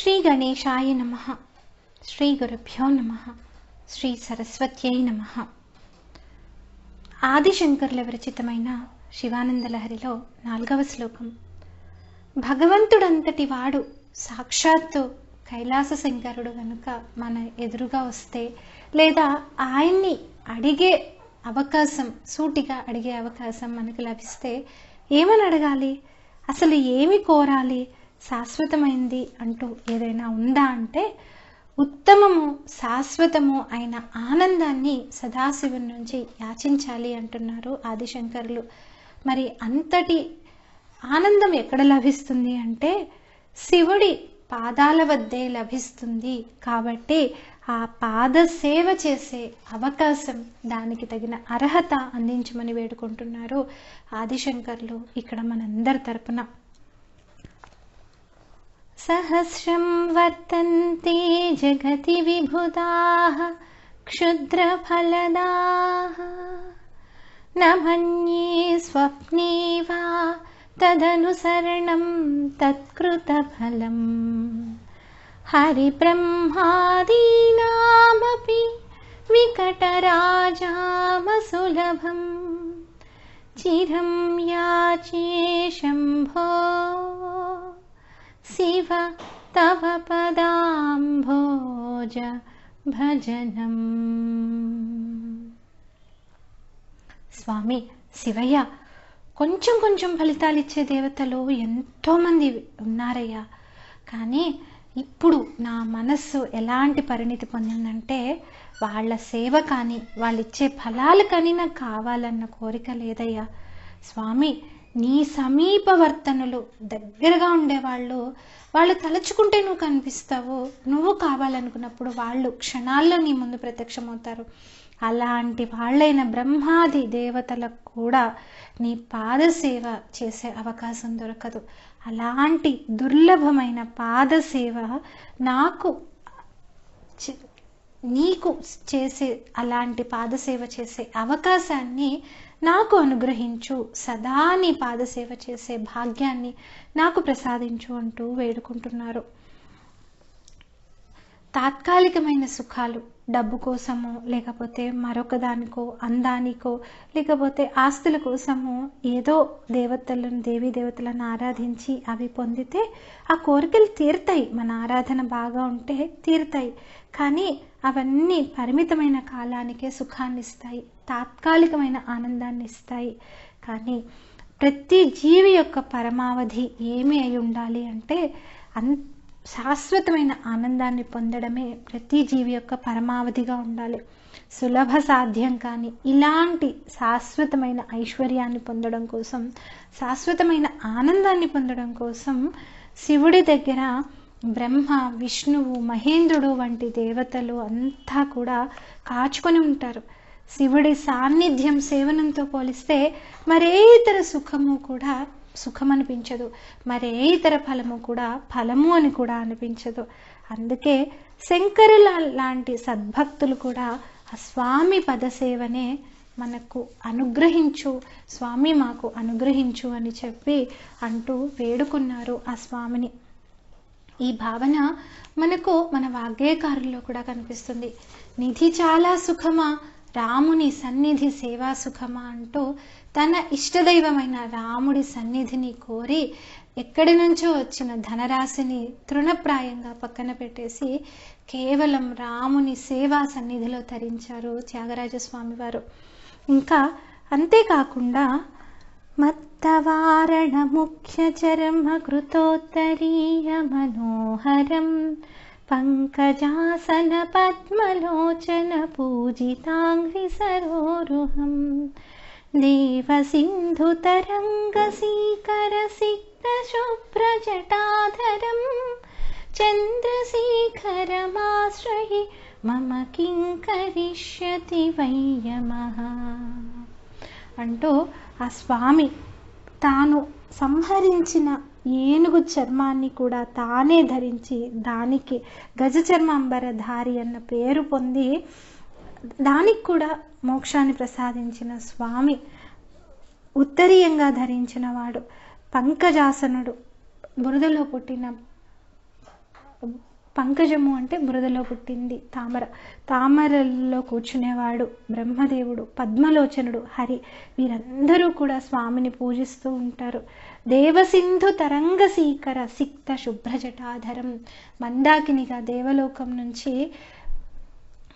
శ్రీ గణేశాయ నమ శ్రీ గురుభ్యో నమ శ్రీ సరస్వత్యై నమ ఆదిశంకర్ల విరచితమైన శివానంద లహరిలో నాలుగవ శ్లోకం. భగవంతుడంతటి వాడు సాక్షాత్తు కైలాస శంకరుడు కనుక మన ఎదురుగా వస్తే లేదా ఆయన్ని అడిగే అవకాశం సూటిగా అడిగే అవకాశం మనకు లభిస్తే ఏమని అడగాలి? అసలు ఏమి కోరాలి? శాశ్వతమైంది అంటూ ఏదైనా ఉందా అంటే ఉత్తమము శాశ్వతము అయిన ఆనందాన్ని సదాశివుని నుంచి యాచించాలి అంటున్నారు ఆదిశంకరులు. మరి అంతటి ఆనందం ఎక్కడ లభిస్తుంది అంటే శివుడి పాదాల వద్దే లభిస్తుంది కాబట్టి ఆ పాద సేవ చేసే అవకాశం దానికి తగిన అర్హత అందించమని వేడుకుంటున్నారు ఆదిశంకర్లు ఇక్కడ మనందరి తరపున. सहस्रं वर्तन्ते जगति विबुधाः क्षुद्रफलदाः। न मन्ये स्वप्ने वा तदनुसरणं तत्कृतफलम्। हरिब्रह्मादीनामपि विकटराजामसुलभम्। चिरं याचे शम्भो శివ తవ పదాంభోజ భజనం స్వామి శివయ్య కొంచెం కొంచెం ఫలితాలు ఇచ్చే దేవతలు ఎంతోమంది ఉన్నారయ్యా. కానీ ఇప్పుడు నా మనస్సు ఎలాంటి పరిణితి పొందిందంటే వాళ్ళ సేవ కానీ వాళ్ళు ఇచ్చే ఫలాలు కానీ నాకు కావాలన్న కోరిక లేదయ్యా. స్వామి నీ సమీపవర్తనులు దగ్గరగా ఉండేవాళ్ళు వాళ్ళు తలుచుకుంటే నువ్వు కనిపిస్తావు నువ్వు కావాలనుకున్నప్పుడు వాళ్ళు క్షణాల్లో నీ ముందు ప్రత్యక్షమవుతారు. అలాంటి వాళ్ళైన బ్రహ్మాది దేవతలకు కూడా నీ పాదసేవ చేసే అవకాశం దొరకదు. అలాంటి దుర్లభమైన పాదసేవ నాకు నీకు చేసే అలాంటి పాదసేవ చేసే అవకాశాన్ని నాకు అనుగ్రహించు. సదా నీ పాదసేవ చేసే భాగ్యాన్ని నాకు ప్రసాదించు అంటూ వేడుకుంటున్నారు. తాత్కాలికమైన సుఖాలు డబ్బు కోసమో లేకపోతే మరొక దానికో అందానికో లేకపోతే ఆస్తుల కోసమో ఏదో దేవతలను దేవీ దేవతలను ఆరాధించి అవి పొందితే ఆ కోరికలు తీరుతాయి. మన ఆరాధన బాగా ఉంటే తీరుతాయి. కానీ అవన్నీ పరిమితమైన కాలానికే సుఖాన్ని ఇస్తాయి తాత్కాలికమైన ఆనందాన్ని ఇస్తాయి కానీ ప్రతి జీవి యొక్క పరమావధి ఏమి అయి ఉండాలి అంటే అన్ శాశ్వతమైన ఆనందాన్ని పొందడమే ప్రతి జీవి యొక్క పరమావధిగా ఉండాలి. సులభ సాధ్యం కానీ ఇలాంటి శాశ్వతమైన ఐశ్వర్యాన్ని పొందడం కోసం శాశ్వతమైన ఆనందాన్ని పొందడం కోసం శివుడి దగ్గర బ్రహ్మ విష్ణువు మహేంద్రుడు వంటి దేవతలు అంతా కూడా కాచుకొని ఉంటారు. శివుడి సాన్నిధ్యం సేవనంతో పోలిస్తే మరే ఇతర సుఖము కూడా సుఖం అనిపించదు మరే ఇతర ఫలము కూడా ఫలము అని కూడా అనిపించదు. అందుకే శంకరుల లాంటి సద్భక్తులు కూడా ఆ స్వామి పదసేవనే మనకు అనుగ్రహించు స్వామి మాకు అనుగ్రహించు అని చెప్పి అంటూ వేడుకున్నారు ఆ స్వామిని. ఈ భావన మనకు మన వాగ్గేయకారుల్లో కూడా కనిపిస్తుంది. నిధి చాలా సుఖమా? రాముని సన్నిధి సేవా సుఖమా అంటూ తన ఇష్టదైవమైన రాముడి సన్నిధిని కోరి ఎక్కడి నుంచో వచ్చిన ధనరాశిని తృణప్రాయంగా పక్కన పెట్టేసి కేవలం రాముని సేవా సన్నిధిలో తరించారు త్యాగరాజస్వామి వారు. ఇంకా అంతేకాకుండా मत्तवारणमुख्यचरमकृतोत्तरीय पङ्कजासनपद्मलोचनपूजिताङ्घ्रिसरोरुहम् पङ्कजासनपद्मलोचनपूजितां ह्रिसरोरुहं मम किं करिष्यति वै यमः అంటూ ఆ స్వామి తాను సంహరించిన ఏనుగు చర్మాన్ని కూడా తానే ధరించి దానికి గజ చర్మాంబరధారి అన్న పేరు పొంది దానికి కూడా మోక్షాన్ని ప్రసాదించిన స్వామి ఉత్తరీయంగా ధరించిన వాడు పంకజాసనుడు బురదలో పుట్టిన పంకజము అంటే బురదలో పుట్టింది తామర. తామరల్లో కూర్చునేవాడు బ్రహ్మదేవుడు పద్మలోచనుడు హరి. వీరందరూ కూడా స్వామిని పూజిస్తూ ఉంటారు. దేవసింధు తరంగ సీకర సిక్త శుభ్రజటాధరం మందాకినిగా దేవలోకం నుంచి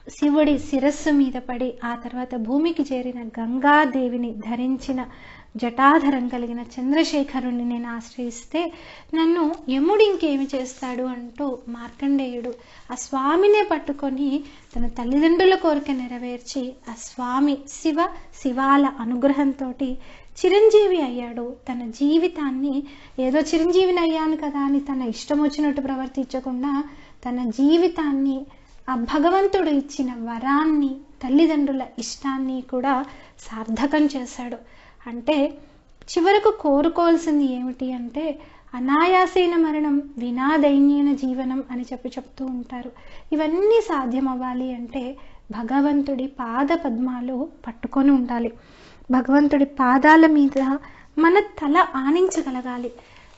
శివుడి శిరస్సు మీద పడి ఆ తర్వాత భూమికి చేరిన గంగాదేవిని ధరించిన జటాధరం కలిగిన చంద్రశేఖరుణ్ణి నేను ఆశ్రయిస్తే నన్ను యముడు ఇంకేమి చేస్తాడు అంటూ మార్కండేయుడు ఆ స్వామినే పట్టుకొని తన తల్లిదండ్రుల కోరిక నెరవేర్చి ఆ స్వామి శివ శివాల అనుగ్రహంతో చిరంజీవి అయ్యాడు. తన జీవితాన్ని ఏదో చిరంజీవిని అయ్యాను కదా అని తన ఇష్టం వచ్చినట్టు ప్రవర్తించకుండా తన జీవితాన్ని ఆ భగవంతుడు ఇచ్చిన వరాన్ని తల్లిదండ్రుల ఇష్టాన్ని కూడా సార్థకం చేశాడు. అంటే చివరకు కోరుకోవాల్సింది ఏమిటి అంటే అనాయాసైన మరణం వినాదైన్యైన జీవనం అని చెప్పి చెప్తూ ఉంటారు. ఇవన్నీ సాధ్యమవ్వాలి అంటే భగవంతుడి పాద పద్మాలు పట్టుకొని ఉండాలి. భగవంతుడి పాదాల మీద మన తల ఆనించగలగాలి.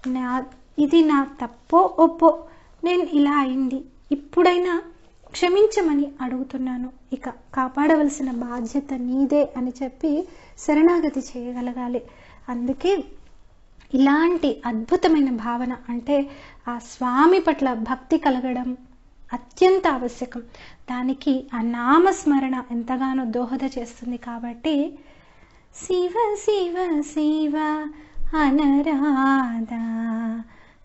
నా ఇది నా తప్పో ఒప్పో నేను ఇలా అయింది. ఇప్పుడైనా క్షమించమని అడుగుతున్నాను. ఇక కాపాడవలసిన బాధ్యత నీదే అని చెప్పి శరణాగతి చేయగలగాలి. అందుకే ఇలాంటి అద్భుతమైన భావన అంటే ఆ స్వామి పట్ల భక్తి కలగడం అత్యంత ఆవశ్యకం. దానికి ఆ నామస్మరణ ఎంతగానో దోహద చేస్తుంది కాబట్టి శివ శివ శివ అనరాధ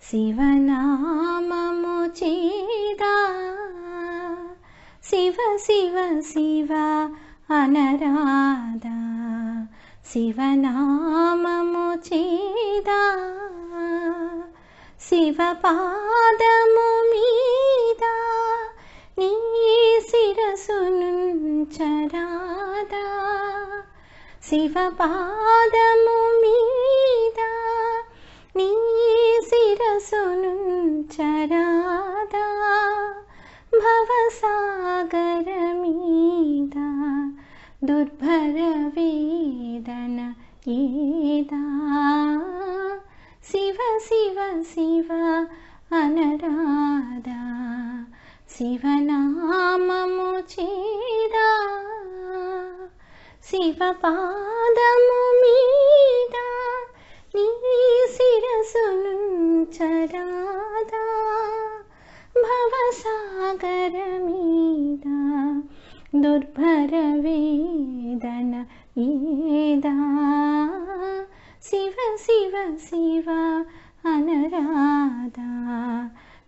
శివనామము చేదా. శివ శివ శివ అనరాధ. శివనామము చేదా. శివ పాదము మీద. నీ శిరసునుంచరాదా శివ పాదము మీద. నీ శిరసునుంచరాదా సాగర మీద దుర్భర వేదన ఏదా? శివ శివ శివ అనరాదా శివనామము చేదా? శివ పాదము మీద నీ శిరసును చరా మీద దుర్భర వేదన ఏదా శివ శివ శివ అనరాధా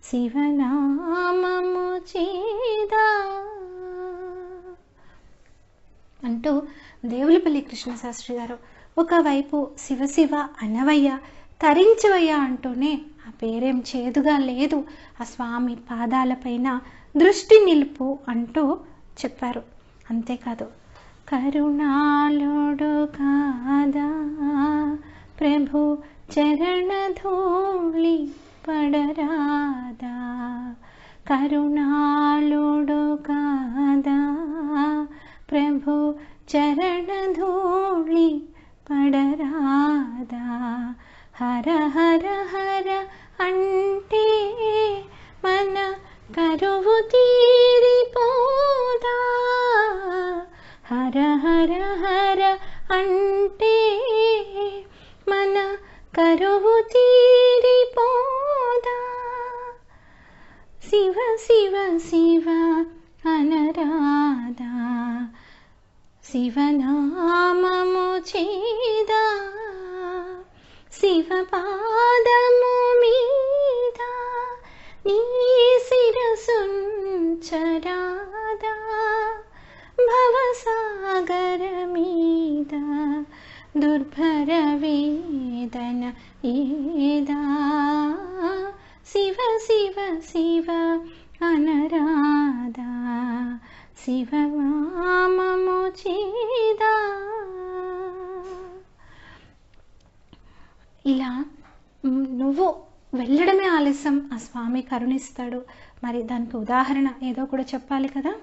శివనామము చేదా అంటూ దేవులపల్లి కృష్ణశాస్త్రి గారు ఒకవైపు శివ శివ అనవయ్య తరించవయ్య అంటూనే ఆ పేరేం చేదుగా లేదు. ఆ స్వామి పాదాలపైన దృష్టి నిలుపు అంటూ చెప్పారు. అంతేకాదు కరుణాలుడు కాదా? ప్రభు చరణధూళి పడరాదా? కరుణాలుడు కాదా? ప్రభు చరణధూళి పడరాదా? హర హర హర అంటే మన కరువు తీరిపోదా? హర హర హర అంటే మన కరువు తీరిపోదా? శివ శివ శివ అనరాధా శివనామము చేదా? శివ పాదము మీద నీ శిరసుంచరాదా భవసాగర మీద దుర్భర వేదన ఏదా ఇలా నువ్వు వెళ్ళడమే ఆలస్యం. ఆ స్వామి కరుణిస్తాడు. మరి దానికి ఉదాహరణ ఏదో కూడా చెప్పాలి కదా?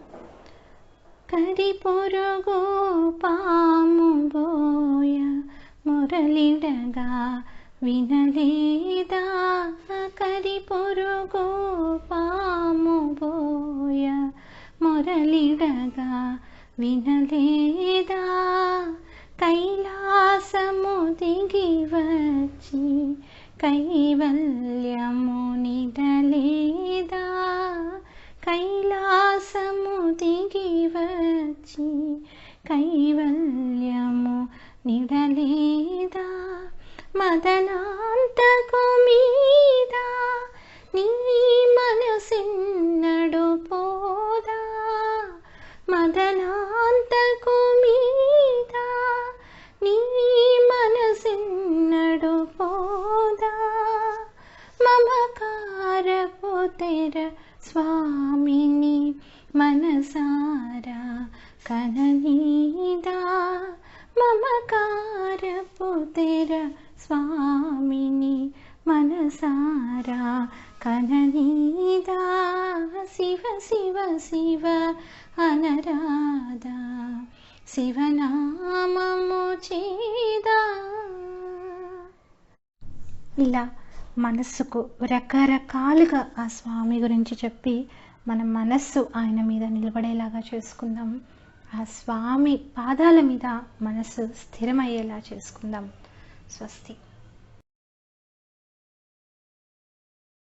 కరి పొరుగు పాము బోయ మురళిడగా వినలేదా? కరి పొరుగు పాము బోయ మురళిడగా వినలేదా? కైలాసము దిగి వచ్చి కైవల్యము నిదలేదా కైలాసము దిగి వచ్చి కైవల్యము నిడలేదా? మదనాంతకు మీద నీ మమకారపు తెర స్వామిని మనసారా కననీదా మమకారపు తెర స్వామిని మనసారా కననీదా శివ శివ శివ అనరాదా శివనామము చేదా ఇలా మనస్సుకు రకరకాలుగా ఆ స్వామి గురించి చెప్పి మన మనస్సు ఆయన మీద నిలబడేలాగా చేసుకుందాం. ఆ స్వామి పాదాల మీద మనస్సు స్థిరమయ్యేలా చేసుకుందాం. స్వస్తి.